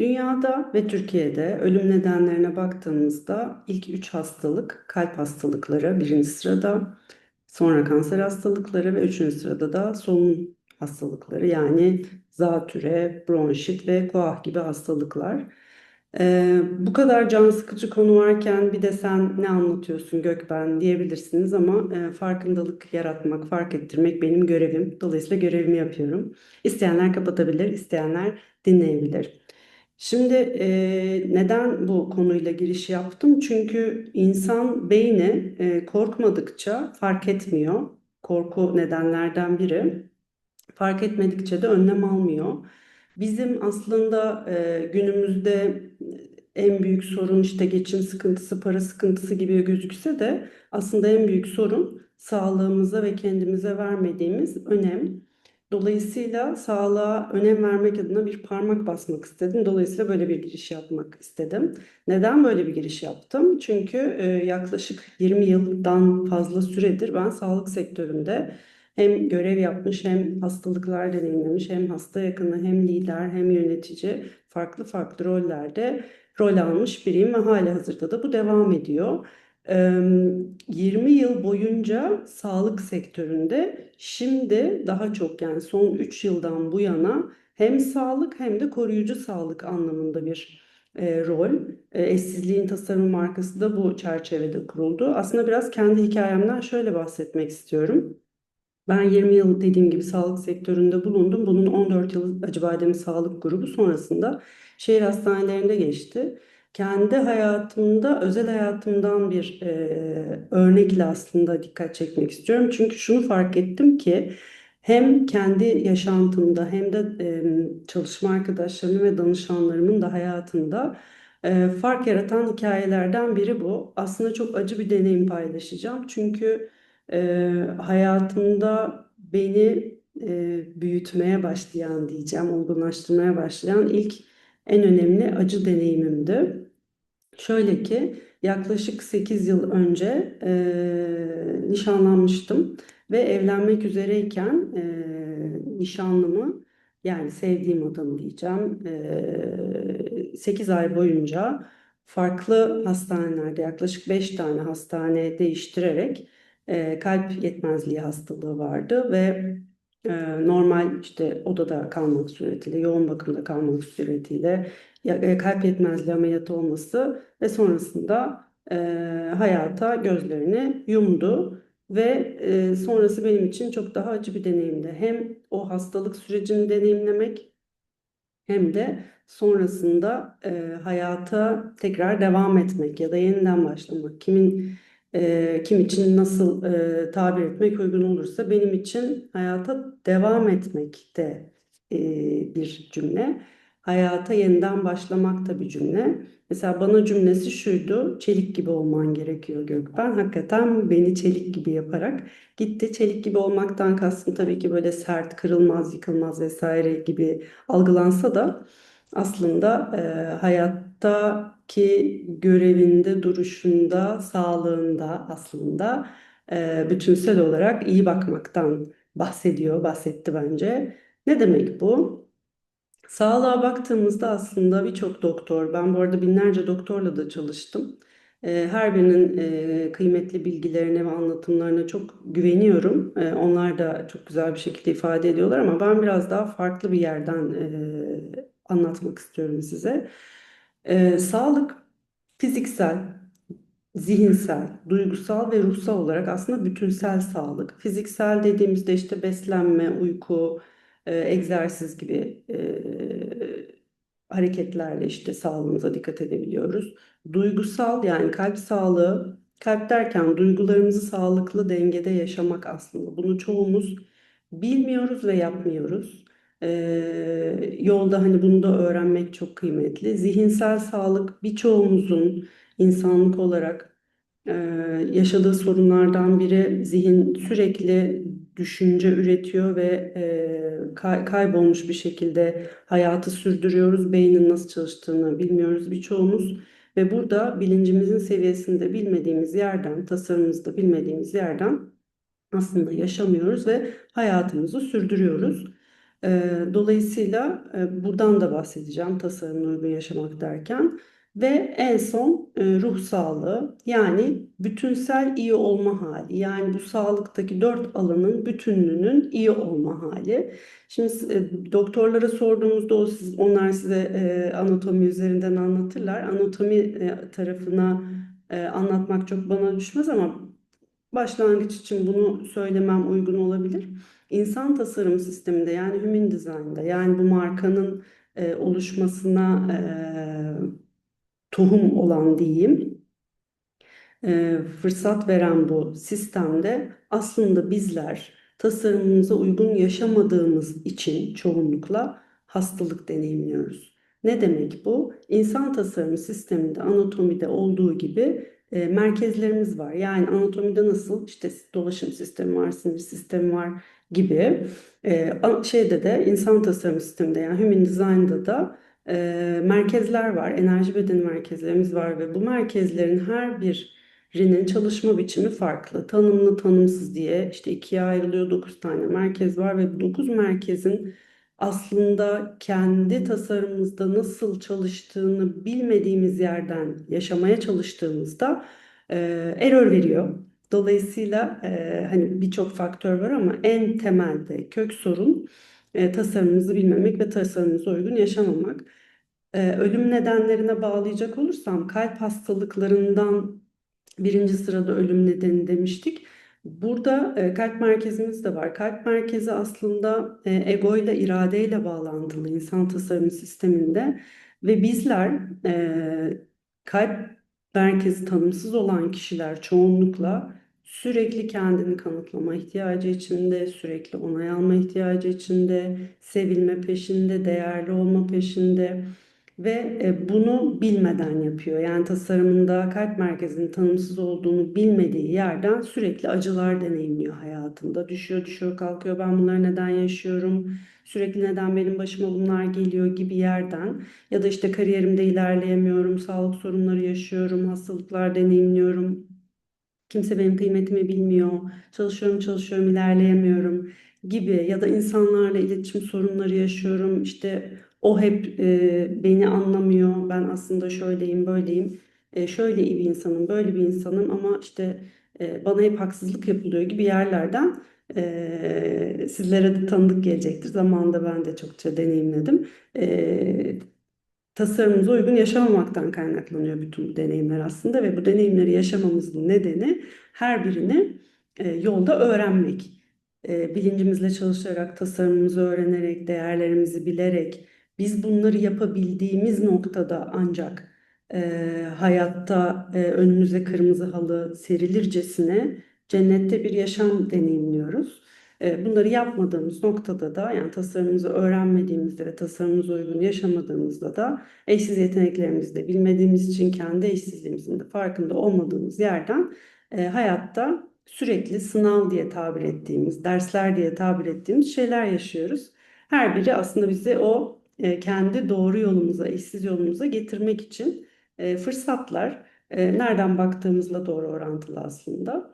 Dünyada ve Türkiye'de ölüm nedenlerine baktığımızda ilk üç hastalık kalp hastalıkları birinci sırada, sonra kanser hastalıkları ve üçüncü sırada da solunum hastalıkları yani zatüre, bronşit ve koah gibi hastalıklar. Ee, bu kadar can sıkıcı konu varken bir de sen ne anlatıyorsun Gökben diyebilirsiniz ama e, farkındalık yaratmak, fark ettirmek benim görevim. Dolayısıyla görevimi yapıyorum. İsteyenler kapatabilir, isteyenler dinleyebilir. Şimdi e, neden bu konuyla giriş yaptım? Çünkü insan beyni e, korkmadıkça fark etmiyor. Korku nedenlerden biri. Fark etmedikçe de önlem almıyor. Bizim aslında e, günümüzde en büyük sorun işte geçim sıkıntısı, para sıkıntısı gibi gözükse de aslında en büyük sorun sağlığımıza ve kendimize vermediğimiz önem. Dolayısıyla sağlığa önem vermek adına bir parmak basmak istedim. Dolayısıyla böyle bir giriş yapmak istedim. Neden böyle bir giriş yaptım? Çünkü e, yaklaşık 20 yıldan fazla süredir ben sağlık sektöründe hem görev yapmış hem hastalıklar deneyimlemiş hem hasta yakını hem lider hem yönetici farklı farklı rollerde rol almış biriyim ve hali hazırda da bu devam ediyor. 20 yıl boyunca sağlık sektöründe şimdi daha çok yani son 3 yıldan bu yana hem sağlık hem de koruyucu sağlık anlamında bir e, rol. E, eşsizliğin tasarım markası da bu çerçevede kuruldu. Aslında biraz kendi hikayemden şöyle bahsetmek istiyorum. Ben 20 yıl dediğim gibi sağlık sektöründe bulundum. Bunun 14 yılı Acıbadem Sağlık Grubu sonrasında şehir hastanelerinde geçti. Kendi hayatımda, özel hayatımdan bir e, örnekle aslında dikkat çekmek istiyorum. Çünkü şunu fark ettim ki hem kendi yaşantımda hem de e, çalışma arkadaşlarımın ve danışanlarımın da hayatında e, fark yaratan hikayelerden biri bu. Aslında çok acı bir deneyim paylaşacağım. Çünkü e, hayatımda beni e, büyütmeye başlayan diyeceğim, olgunlaştırmaya başlayan ilk en önemli acı deneyimimdi. Şöyle ki yaklaşık 8 yıl önce e, nişanlanmıştım ve evlenmek üzereyken e, nişanlımı yani sevdiğim adamı diyeceğim e, 8 ay boyunca farklı hastanelerde yaklaşık 5 tane hastane değiştirerek e, kalp yetmezliği hastalığı vardı ve normal işte odada kalmak suretiyle, yoğun bakımda kalmak suretiyle e, kalp yetmezliği ameliyatı olması ve sonrasında hayata gözlerini yumdu ve sonrası benim için çok daha acı bir deneyimdi. Hem o hastalık sürecini deneyimlemek hem de sonrasında hayata tekrar devam etmek ya da yeniden başlamak. Kimin e, kim için nasıl e, tabir etmek uygun olursa benim için hayata devam etmek de e, bir cümle. Hayata yeniden başlamak da bir cümle. Mesela bana cümlesi şuydu, çelik gibi olman gerekiyor Gökben. Hakikaten beni çelik gibi yaparak gitti. Çelik gibi olmaktan kastım tabii ki böyle sert, kırılmaz, yıkılmaz vesaire gibi algılansa da aslında e, hayattaki görevinde, duruşunda, sağlığında aslında e, bütünsel olarak iyi bakmaktan bahsediyor, bahsetti bence. Ne demek bu? Sağlığa baktığımızda aslında birçok doktor, ben bu arada binlerce doktorla da çalıştım. E, her birinin e, kıymetli bilgilerine ve anlatımlarına çok güveniyorum. E, onlar da çok güzel bir şekilde ifade ediyorlar ama ben biraz daha farklı bir yerden anlatmak istiyorum size. Sağlık fiziksel, zihinsel, duygusal ve ruhsal olarak aslında bütünsel sağlık. Fiziksel dediğimizde işte beslenme, uyku, egzersiz gibi hareketlerle işte sağlığımıza dikkat edebiliyoruz. Duygusal yani kalp sağlığı, kalp derken duygularımızı sağlıklı dengede yaşamak aslında. Bunu çoğumuz bilmiyoruz ve yapmıyoruz. Ee, yolda hani bunu da öğrenmek çok kıymetli. Zihinsel sağlık birçoğumuzun insanlık olarak e, yaşadığı sorunlardan biri zihin sürekli düşünce üretiyor ve e, kay kaybolmuş bir şekilde hayatı sürdürüyoruz. Beynin nasıl çalıştığını bilmiyoruz birçoğumuz. Ve burada bilincimizin seviyesinde bilmediğimiz yerden, tasarımımızda bilmediğimiz yerden aslında yaşamıyoruz ve hayatımızı sürdürüyoruz. Dolayısıyla buradan da bahsedeceğim tasarımla uygun yaşamak derken. Ve en son ruh sağlığı yani bütünsel iyi olma hali. Yani bu sağlıktaki dört alanın bütünlüğünün iyi olma hali. Şimdi doktorlara sorduğumuzda o siz, onlar size anatomi üzerinden anlatırlar. Anatomi tarafına anlatmak çok bana düşmez ama başlangıç için bunu söylemem uygun olabilir. İnsan tasarım sisteminde yani Human Design'da yani bu markanın e, oluşmasına e, tohum olan diyeyim e, fırsat veren bu sistemde aslında bizler tasarımımıza uygun yaşamadığımız için çoğunlukla hastalık deneyimliyoruz. Ne demek bu? İnsan tasarım sisteminde anatomide olduğu gibi e, merkezlerimiz var. Yani anatomide nasıl işte dolaşım sistemi var, sinir sistemi var gibi e, şeyde de insan tasarım sisteminde yani Human Design'da da e, merkezler var. Enerji bedeni merkezlerimiz var ve bu merkezlerin her birinin çalışma biçimi farklı. Tanımlı, tanımsız diye işte ikiye ayrılıyor. Dokuz tane merkez var ve dokuz merkezin aslında kendi tasarımımızda nasıl çalıştığını bilmediğimiz yerden yaşamaya çalıştığımızda e, error veriyor. Dolayısıyla e, hani birçok faktör var ama en temelde kök sorun e, tasarımımızı bilmemek ve tasarımımıza uygun yaşamamak. E, ölüm nedenlerine bağlayacak olursam kalp hastalıklarından birinci sırada ölüm nedeni demiştik. Burada e, kalp merkezimiz de var. Kalp merkezi aslında e, ego ile iradeyle bağlantılı insan tasarım sisteminde ve bizler e, kalp merkezi tanımsız olan kişiler çoğunlukla sürekli kendini kanıtlama ihtiyacı içinde, sürekli onay alma ihtiyacı içinde, sevilme peşinde, değerli olma peşinde ve e, bunu bilmeden yapıyor. Yani tasarımında kalp merkezinin tanımsız olduğunu bilmediği yerden sürekli acılar deneyimliyor hayatında. Düşüyor, düşüyor, kalkıyor. Ben bunları neden yaşıyorum? Sürekli neden benim başıma bunlar geliyor gibi yerden ya da işte kariyerimde ilerleyemiyorum, sağlık sorunları yaşıyorum, hastalıklar deneyimliyorum. Kimse benim kıymetimi bilmiyor. Çalışıyorum, çalışıyorum, ilerleyemiyorum gibi ya da insanlarla iletişim sorunları yaşıyorum. İşte o hep e, beni anlamıyor. Ben aslında şöyleyim, böyleyim. E, şöyle iyi bir insanım, böyle bir insanım ama işte e, bana hep haksızlık yapılıyor gibi yerlerden e, sizlere de tanıdık gelecektir. Zamanında ben de çokça deneyimledim. E, tasarımımıza uygun yaşamamaktan kaynaklanıyor bütün bu deneyimler aslında ve bu deneyimleri yaşamamızın nedeni her birini e, yolda öğrenmek. E, bilincimizle çalışarak, tasarımımızı öğrenerek, değerlerimizi bilerek, biz bunları yapabildiğimiz noktada ancak e, hayatta e, önümüze kırmızı halı serilircesine cennette bir yaşam deneyimliyoruz. E, bunları yapmadığımız noktada da yani tasarımımızı öğrenmediğimizde ve tasarımımıza uygun yaşamadığımızda da eşsiz yeteneklerimizi de bilmediğimiz için kendi eşsizliğimizin de farkında olmadığımız yerden e, hayatta sürekli sınav diye tabir ettiğimiz, dersler diye tabir ettiğimiz şeyler yaşıyoruz. Her biri aslında bize o e, kendi doğru yolumuza, eşsiz yolumuza getirmek için e, fırsatlar nereden baktığımızla doğru orantılı aslında.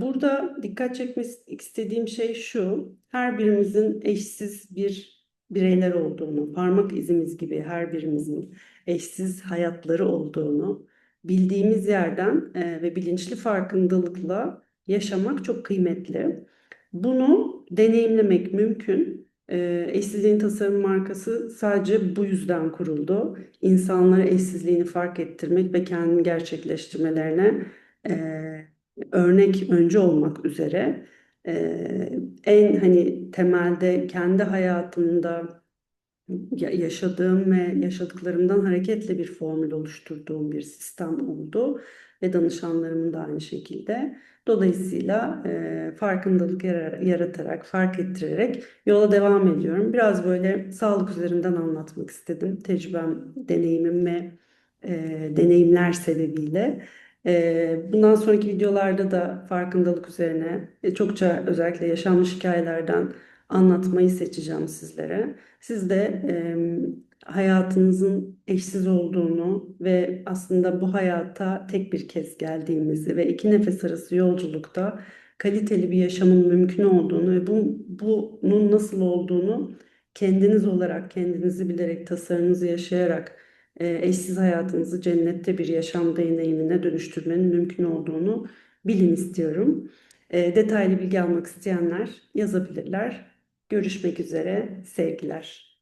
Burada dikkat çekmek istediğim şey şu, her birimizin eşsiz bir bireyler olduğunu, parmak izimiz gibi her birimizin eşsiz hayatları olduğunu bildiğimiz yerden ve bilinçli farkındalıkla yaşamak çok kıymetli. Bunu deneyimlemek mümkün. E, eşsizliğin tasarım markası sadece bu yüzden kuruldu. İnsanlara eşsizliğini fark ettirmek ve kendini gerçekleştirmelerine e, örnek önce olmak üzere e, en hani temelde kendi hayatımda yaşadığım ve yaşadıklarımdan hareketle bir formül oluşturduğum bir sistem oldu ve danışanlarımın da aynı şekilde. Dolayısıyla e, farkındalık yaratarak, fark ettirerek yola devam ediyorum. Biraz böyle sağlık üzerinden anlatmak istedim. Tecrübem, deneyimim ve e, deneyimler sebebiyle. Bundan sonraki videolarda da farkındalık üzerine e, çokça özellikle yaşanmış hikayelerden anlatmayı seçeceğim sizlere. Siz de hayatınızın eşsiz olduğunu ve aslında bu hayata tek bir kez geldiğimizi ve iki nefes arası yolculukta kaliteli bir yaşamın mümkün olduğunu ve bu, bunun nasıl olduğunu kendiniz olarak, kendinizi bilerek, tasarınızı yaşayarak eşsiz hayatınızı cennette bir yaşam deneyimine dönüştürmenin mümkün olduğunu bilin istiyorum. E, detaylı bilgi almak isteyenler yazabilirler. Görüşmek üzere, sevgiler.